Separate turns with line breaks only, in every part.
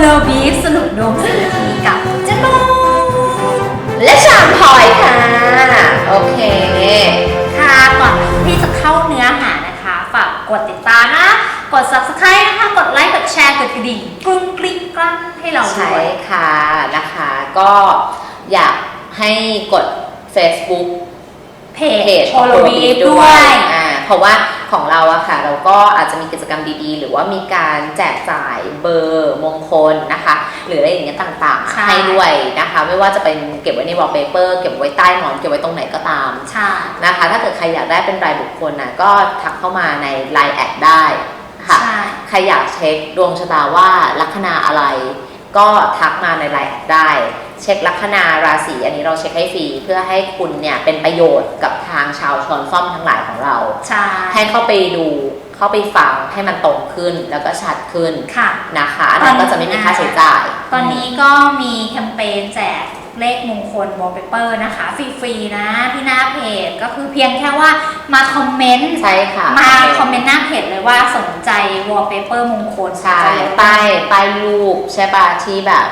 โลบีฟสนุกดวงสิทีกับเจ๊โบ
และชามพลอยค่ะ โอเค
ค่ะก่อนที่จะเข้าเนื้อหานะคะ ฝากกดติดตามนะ กด subscribe นะคะ กดไลค์ กดแชร์ กดกระดิ่งกรุ้งกริ้งกรั้งให้เราด้
ใช่
วย
ค่ะนะคะ ก็อยากให้กด Facebook
เพ
เพ
จ
จ
โพ
ของ
โล
โร
บี
บี
ฟ
ด้
ด้
ว
วยย
อ่า เพราะว่าของเราอะค่ะเราก็อาจจะมีกิจกรรมดีๆ หรือว่ามีการแจกจ่ายเบอร์มงคลนะคะ หรืออะไรอย่างเงี้ยต่างๆ
ใช่
ให้ด้วยนะคะ ไม่ว่าจะเป็นเก็บไว้ในวอลเปเปอร์เก็บไว้ใต้หมอนเก็บไว้ตรงไหนก็ตาม
ใช่
นะคะ ถ้าเกิดใครอยากได้เป็นรายบุคคลนะก็ทักเข้ามาใน Line แอดได้ค่ะ
ใช่
ใครอยากเช็คดวงชะตาว่าลัคนาอะไร ก็ทักมาในไลน์แอดได้ เช็คลัคนาราศีอันนี้เราเช็คให้ฟรีเพื่อให้คุณเนี่ยเป็นประโยชน์กับทางชาวชอนซ่อมทั้งหลายของเรา
ใช่
ให้เข้าไปดูเข้าไปฟังให้มันตรงขึ้นแล้วก็ชัดขึ้น
ค่ะ
นะคะอันนั้นก็จะไม่มีค่าใช้จ่าย
ตอนนี้ก็มีแคมเปญแจกเลขมงคลวอลเปเปอร์นะคะ ฟรีๆนะที่หน้าเพจก็คือเพียงแค่ว่ามาคอมเมนต์
ใช่ค่ะ
มาคอมเมนต์หน้าเพจเลยว่าสนใจวอลเปเปอร์มงคล
ใช่
จะลด
ใต้ใต้รูปใช่ป่ะที่แบบ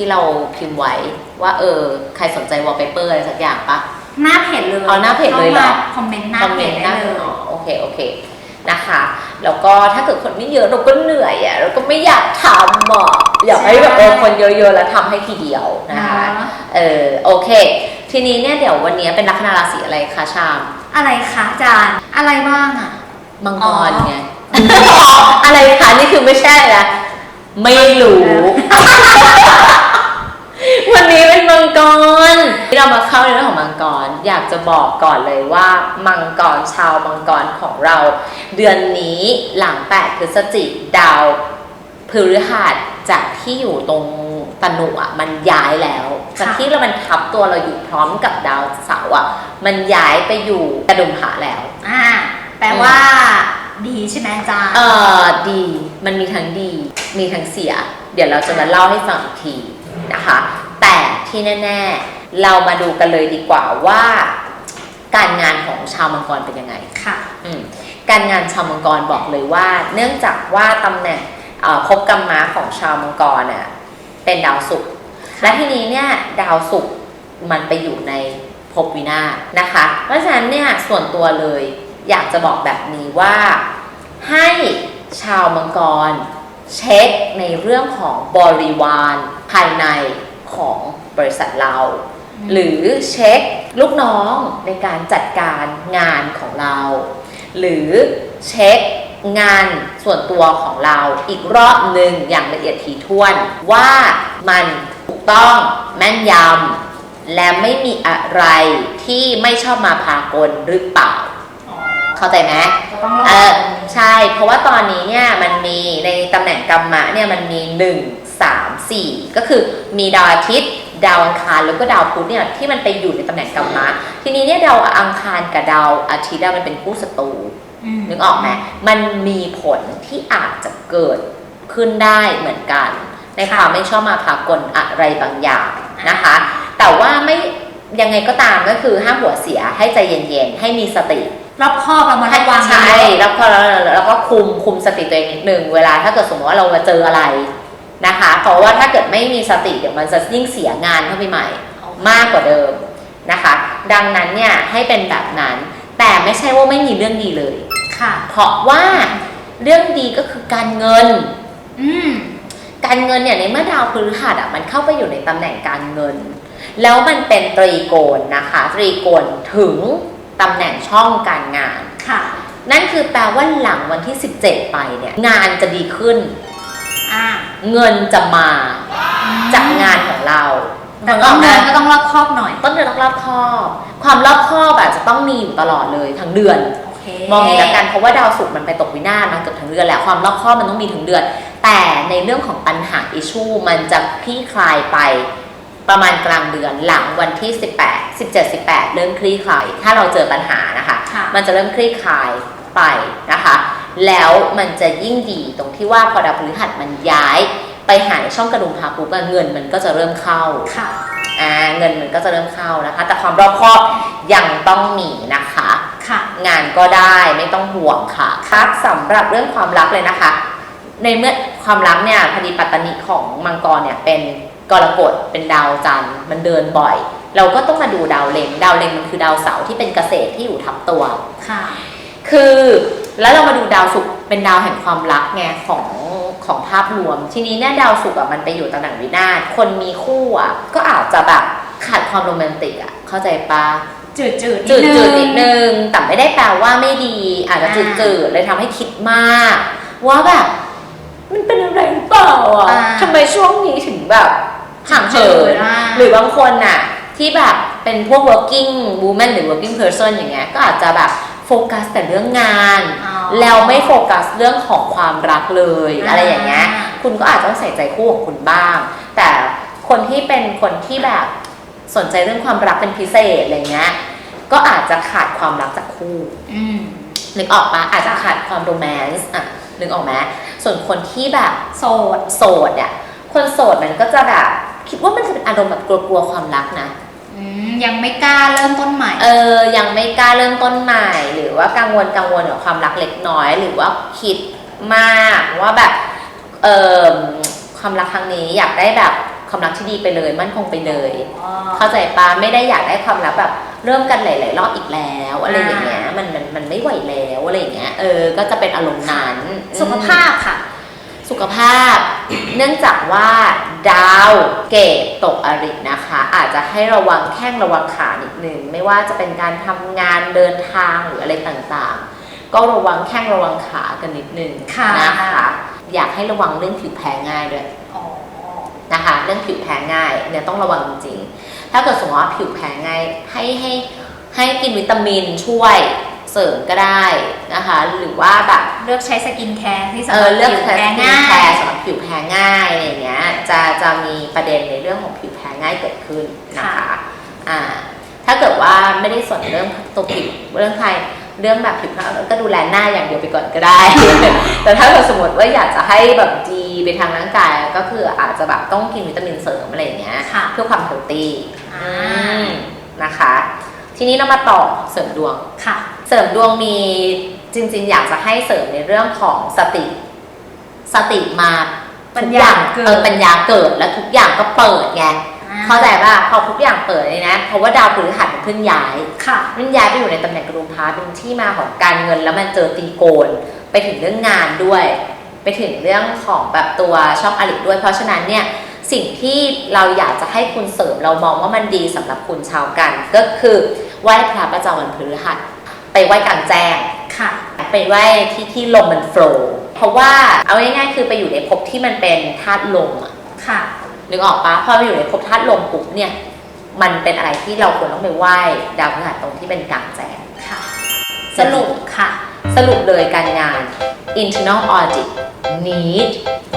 ที่เราพิมพ์ไว้ว่าเออใครสนใจวอลเปเปอร์อะไรสักอย่างปะ
หน้าเพจเลย
เอาหน้าเพจเลยเหรอ
ข้ามาคอมเมนต์หน้า
คอม
เพ
เมน
จ
ต์ห
ได้
น้า
เลย
อ๋อโอเคโอเคนะคะ แล้วก็ถ้าเกิดคนไม่เยอะเราก็เหนื่อยอะเราก็ไม่อยากทำอะอยากให้แบบเออคนเยอะๆแล้วทำให้ทีเดียวนะคะ
เนาะ
เออโอเค ทีนี้เนี่ยเดี๋ยววันนี้เป็นลัคนาราศีอะไรคะชาม
อะไรคะอาจารย์อะไรบ้างอะ
มัง
อ๋
ก
อ
รไง อะไรคะนี่คือไม่ใช่นะไม่รู้ วันนี้เป็นมังกรที่เรามาเข้าในเรื่องของมังกร อยากจะบอกก่อนเลยว่ามังกรชาวมังกรของเรา เดือนนี้หลัง 8 พฤศจิกดาวพฤหัสจากที่อยู่ตรงตนุอะมันย้ายแล้วจากที่เรามันทับตัวเราอยู่พร้อมกับดาวเสาร์อะมันย้ายไปอยู่กระดุมผาแล้ว
อ่าแปลว่า ดีใช่ไหมอาจารย์
เออดีมันมีทั้งดี มีทั้งเสีย เดี๋ยวเราจะมาเล่าให้ฟังอีกทีนะคะ แต่ที่แน่ ๆ เรามาดูกันเลยดีกว่าว่า การงานของชาวมังกรเป็นยังไง
ค่ะ
อืมการงานชาวมังกรบอกเลยว่า เนื่องจากว่าตำแหน่งเอ่อภพกรรมะของชาวมังกรเนี่ยเป็นดาวศุกร์และทีนี้เนี่ยดาวศุกร์มันไปอยู่ในภพวินาศนะคะ เพราะฉะนั้นเนี่ยส่วนตัวเลยอยากจะบอกแบบนี้ว่าให้ชาวมังกรเช็คในเรื่องของบริวารภายใน ของบริษัทเรา
อืม
หรือเช็คลูกน้องในการจัดการงานของเรา หรือเช็คงานส่วนตัวของเราอีกรอบหนึ่งอย่างละเอียดถี่ถ้วน ว่ามันถูกต้องแม่นยำและไม่มีอะไรที่ไม่ชอบมาพากลหรือเปล่า
อ๋อ
เข้าใจไหม
ก็ต้องระ
เอ
วั
องใช่ เพราะว่าตอนนี้เนี่ยมันมีในตำแหน่งกรรมะเนี่ยมันมี 1 3 4 ก็คือมีดาวอาทิตย์ดาวอังคารแล้วก็ดาวพุธเนี่ยที่มันไปอยู่ในตำแหน่งกรรมะทีนี้เนี่ยดาวอังคารกับดาวอาทิตย์อะมันเป็นคู่ศัตรู
ม
นึกออกไหมมันมีผลที่อาจจะเกิดขึ้นได้เหมือนกัน ในความไม่ชอบมาพากลอะไรบางอย่างนะคะ แต่ว่าไม่ยังไงก็ตามก็คือห้ามหัวเสียให้ใจเย็นๆ ให้มีสติ
รอบคอบเรามาระวัง
ใช่แล้วพอแล้วแล้วก็คุมคุมสติตัวเองนิดนึงเวลาถ้าเกิดสมมติว่าเรามาเจออะไร นะคะ เพราะว่าถ้าเกิดไม่มีสติเดี๋ยวมันจะยิ่งเสียงานเข้าไปใหม่มากกว่าเดิมนะคะ ดังนั้นเนี่ยให้เป็นแบบนั้น แต่ไม่ใช่ว่าไม่มีเรื่องดีเลย
ค่ะ
เพราะว่าเรื่องดีก็คือการเงิน
อืม
การเงินเนี่ยในเมื่อดาวพฤหัสอะมันเข้าไปอยู่ในตำแหน่งการเงิน แล้วมันเป็นตรีโกณนะคะ ตรีโกณถึงตำแหน่งช่องการงาน
ค่ะ
นั่นคือแปลว่าหลังวันที่ 17 ไปเนี่ยงานจะดีขึ้น
อ่า
เงินจะมาจากงานของเรา
แต่
นึกอ
ต้อ
องกไหม
เดินก็ต้องรอบคอบหน่อย
ต้นเดือนต้องรอบคอบ ความรอบคอบอาจจะต้องมีอยู่ตลอดเลยทั้งเดือน
โอเค
มองอย่างนี้ละกันเพราะว่าดาวศุกร์มันไปตกวินาศมาเกือบทั้งเดือนแล้วความรอบคอบมันต้องมีทั้งเดือน แต่ในเรื่องของปัญหาอิชูมันจะคลี่คลายไปประมาณกลางเดือนหลังวันที่ 18 17 18 เริ่มคลี่คลาย ถ้าเราเจอปัญหานะคะ
ค่ะ
มันจะเริ่มคลี่คลายไปนะคะ แล้วมันจะยิ่งดีตรงที่ว่าพอดาวพฤหัสมันย้ายไปหาในช่องกระดุมพาปุ๊บอะเงินมันก็จะเริ่มเข้า
ค่ะ
อ่าเงินมันก็จะเริ่มเข้านะคะ แต่ความรอบคอบยังต้องมีนะคะ
ค่ะ
งานก็ได้ไม่ต้องห่วงค่ะครับสำหรับเรื่องความรักเลยนะคะ ในเมื่อความรักเนี่ยพอดีปัตตานิของมังกรเนี่ยเป็นกรกฎเป็นดาวจันทร์มันเดินบ่อย เราก็ต้องมาดูดาวเล็งดาวเล็งมันคือดาวเสาร์ที่เป็นเกษตรที่อยู่ทับตัว
ค่ะ
คือ แล้วเรามาดูดาวศุกร์เป็นดาวแห่งความรักไงของของภาพรวม ทีนี้เนี่ยดาวศุกร์อะมันไปอยู่ตำแหน่งวินาศคนมีคู่อะก็อาจจะแบบขาดความโรแมนติกอะเข้าใจปะ
จืดจืด
จืดจืดนิดนึงแต่ไม่ได้แปลว่าไม่ดี อาจจะจืดจืดเลยทำให้คิดมาก ว่าแบบมันเป็นอะไรหรือเปล่าอะทำไมช่วงนี้ถึงแบบห่างเหินหรือบางคนน่ะที่แบบเป็นพวก working woman หรือ working person อย่างเงี้ยก็อาจจะแบบ โฟกัสแต่เรื่องงาน แล้วไม่โฟกัสเรื่องของความรักเลย อะไรอย่างเงี้ยคุณก็อาจจะต้องใส่ใจคู่ของคุณบ้าง แต่คนที่เป็นคนที่แบบสนใจเรื่องความรักเป็นพิเศษอะไรเงี้ยก็อาจจะขาดความรักจากคู่
อืม
นึกออกปะอาจจะขาดความโรแมนต์อะนึกออกไหมส่วนคนที่แบบ
โสด
โสดอะคนโสดมันก็จะแบบคิดว่ามันจะเป็นอารมณ์แบบกลัวๆความรักนะ
อืมยังไม่กล้าเริ่มต้นใหม่
เออยังไม่กล้าเริ่มต้นใหม่ หรือว่ากังวลกังวลกับความรักเล็กน้อย หรือว่าคิดมากว่าแบบเออความรักครั้งนี้อยากได้แบบความรักที่ดีไปเลยมั่นคงไปเลยเข้าใจปะไม่ได้อยากได้ความรักแบบเริ่มกันหลาย ๆ รอบอีกแล้วอะไรอย่างเงี้ยมันมันมันไม่ไหวแล้วอะไรอย่างเงี้ยเออก็จะเป็นอารมณ์นั้น
สุขภาพค่ะ
สุขภาพ เนื่องจากว่าดาวเกตตกอรินะคะ อาจจะให้ระวังแข้งระวังขานิดนึงไม่ว่าจะเป็นการทำงานเดินทางหรืออะไรต่างๆ ก็ระวังแข้งระวังขากันนิดนึง
ค่ะ
นะคะ อยากให้ระวังเรื่องผิวแพ้ง่ายด้วย
อ๋อ
นะคะเรื่องผิวแพ้ง่ายเนี่ยต้องระวังจริงๆถ้าเกิดสมมติว่าผิวแพ้ง่ายให้ให้ให้กินวิตามินช่วย เสริมก็ได้นะคะ หรือว่าแบบ
เลือกใช้สกินแคร์ที่สำ
เอ
หรั
อบเลือก
ผิว
แคร์
แพ้
สกิน
ง่า
แค
ย
ร์สำหรับผิวแพ้ง่ายอะไรอย่างเงี้ยจะจะมีประเด็นในเรื่องของผิวแพ้ง่ายเกิดขึ้นนะคะอ่าถ้าเกิดว่าไม่ได้สนเรื่องตัวผิวเรื่องใครเรื่องแบบผิวหน้าก็ดูแลหน้าอย่างเดียวไปก่อนก็ได้ แต่ถ้าเกิดสมมติว่าอยากจะให้แบบดีไปทางร่างกายก็คืออาจจะแบบต้องกินวิตามินเสริมอะไรอย่างเงี้ย
ค่ะ
เพื่อความเฮลตี้
อ่า
อืมนะคะ ทีนี้เรามาต่อเสริมดวง
ค่ะ
เสริมดวงมีจริง ๆ อยากจะให้เสริมในเรื่องของสติ สติมา
ปัญ
ทุก
ญา
อย่าง
เกิด
เออปัญญาเกิดแล้วทุกอย่างก็เปิดไง
อ่
เข้าใจป่ะพอทุกอย่างเปิดเลยนะ เพราะว่าดาวพฤหัสมันเพิ่งย้าย
ค่ะ
มันย้ายไปอยู่ในตำแหน่งกระดุมพระเป็นที่มาของการเงินแล้วมันเจอตีโกน ไปถึงเรื่องงานด้วย ไปถึงเรื่องของแบบตัวช่องอลิด้วย เพราะฉะนั้นเนี่ย สิ่งที่เราอยากจะให้คุณเสริมเรามองว่ามันดีสำหรับคุณชาวกัน ก็คือไหว้พระประจำวันพฤหัสไปไหว้กลางแจ้ง
ค่ะ
ไปไหว้ที่ที่ลมมันโฟลว์เพราะว่าเอาง่ายๆคือไปอยู่ในภพที่มันเป็นธาตุลมอะ
ค่ะ
นึกออกปะพอไปอยู่ในภพธาตุลมปุ๊บเนี่ยมันเป็นอะไรที่เราควรต้องไปไหว้ดาวพฤหัสตรงที่เป็นกลางแจ้ง
ค่ะ สรุปค่ะ
สรุปเลยการงาน internal audit need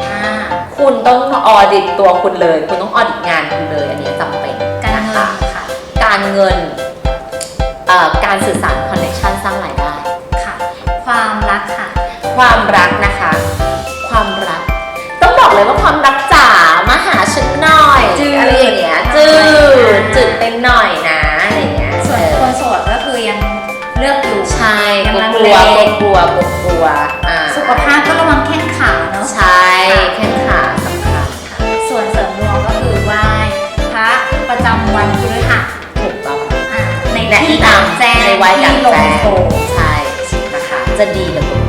อ่า
คุณต้อง audit ตัวคุณเลย คุณต้อง audit งานคุณเลย อันนี้จำเป็น
การ
นะ
เงิ
คะ
นค่ะ
การเงินเอ่อการสื่อสาร connection สร้างรายได้
ค่ะ ความรักค่ะ
ความรักนะคะ ความรัก ต้องบอกเลยว่าความรักจ๋ามาหาฉันหน่อย
จืด
อะไรอย่างเงี้ยจืดจืดเป็นหน่อยนะอะไรอย่างเงี้ย
ส่วน
เออ
คนโสดก็คือยังเลือกอยู่
ใช่
ยัง
กลัว
ลัง
ก
เล
ลัวกลัวกลัวกลัวอ่า
สุขภาพก็ระวังแข้งขาเนาะ
ใช่แข้ง
ที่กลางแจ้ง
ในวัยกลาง
ที่ล
แจ้
ง
ง
โพ
ใช่นะคะจะดีกับคุณ